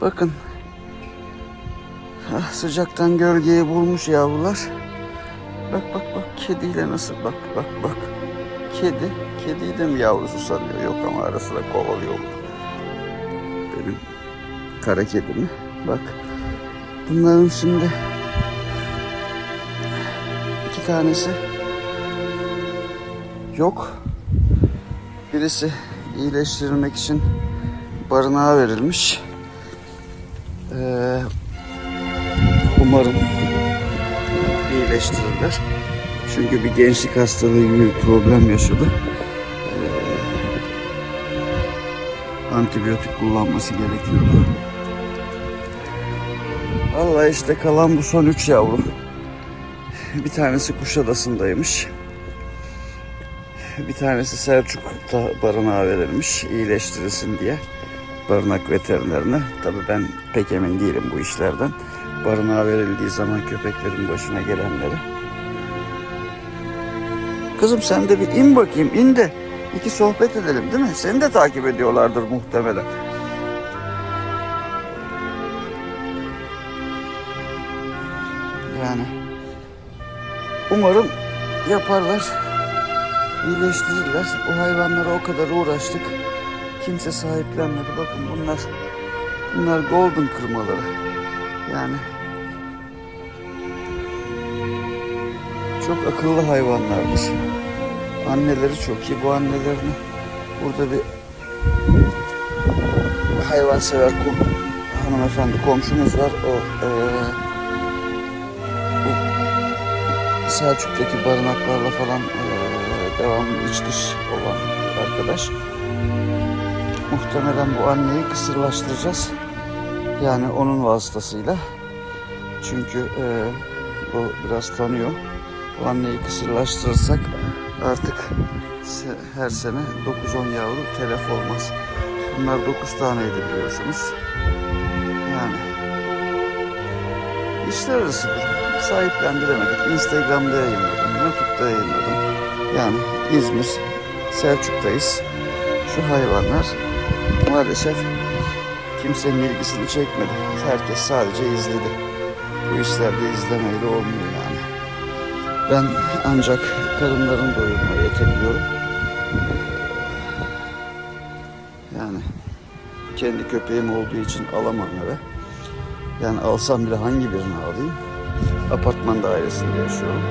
Bakın. Ah, sıcaktan gölgeyi bulmuş yavrular. Bak bak bak kediyle nasıl bak bak bak. Kedi, kediyi de mi yavrusu sanıyor? Yok ama ara sıra kovalıyor. Benim kara kedimi. Bak. Bunların şimdi iki tanesi yok. Birisi iyileştirilmek için barınağa verilmiş. Ee, umarım iyileştirirler. Çünkü bir gençlik hastalığı gibi bir problem yaşadı. Ee, antibiyotik kullanması gerekiyordu. Vallahi işte kalan bu son üç yavru. Bir tanesi Kuşadası'ndaymış. Bir tanesi Selçuk'ta barınağa verilmiş iyileştirilsin diye barınak veterinerine. Tabii ben pek emin değilim bu işlerden. Barınağa verildiği zaman köpeklerin başına gelenleri. Kızım sen de bir in bakayım in de iki sohbet edelim değil mi? Seni de takip ediyorlardır muhtemelen. Yani umarım yaparlar iyileştirirler. O hayvanlara o kadar uğraştık. Kimse sahiplenmedi. Bakın bunlar bunlar golden kırmaları. Yani çok akıllı hayvanlardır. Anneleri çok iyi. Bu annelerini burada bir hayvansever kum, hanımefendi komşumuz var. O bu Selçuk'taki barınaklarla falan eee devamlı iç dış olan arkadaş. Muhtemelen bu anneyi kısırlaştıracağız. Yani onun vasıtasıyla. Çünkü eee o biraz tanıyor. Bu anneyi kısırlaştırırsak artık her sene 9-10 yavru telef olmaz. Bunlar 9 taneydi biliyorsunuz. Yani işler arası durum. Sahiplendiremedik. Instagram'da yayınladım, YouTube'da yayınladım. Yani İzmir, Selçuk'tayız. Şu hayvanlar maalesef kimsenin ilgisini çekmedi. Herkes sadece izledi. Bu işlerde izlemeyle olmuyor yani. Ben ancak karınlarını doyurmaya yetebiliyorum. Yani kendi köpeğim olduğu için alamam eve. Yani alsam bile hangi birini alayım? Apartman dairesinde yaşıyorum.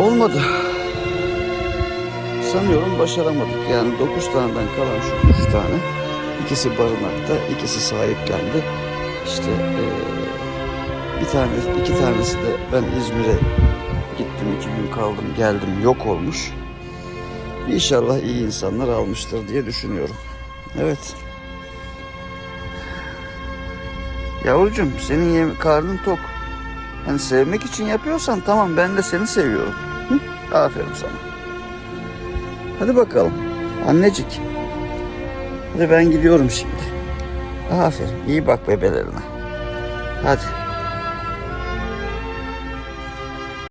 Olmadı. Sanıyorum başaramadık. Yani 9 taneden kalan şu 3 tane. İkisi barınakta, ikisi sahiplendi. İşte eee, bir tane, iki tanesi de ben İzmir'e gittim, iki gün kaldım, geldim, yok olmuş. İnşallah iyi insanlar almıştır diye düşünüyorum. Evet. Yavrucuğum senin yem karnın tok. Hani sevmek için yapıyorsan tamam ben de seni seviyorum. Hı? Aferin sana. Hadi bakalım. Annecik. Hadi ben gidiyorum şimdi. Aferin. İyi bak bebelerine. Hadi.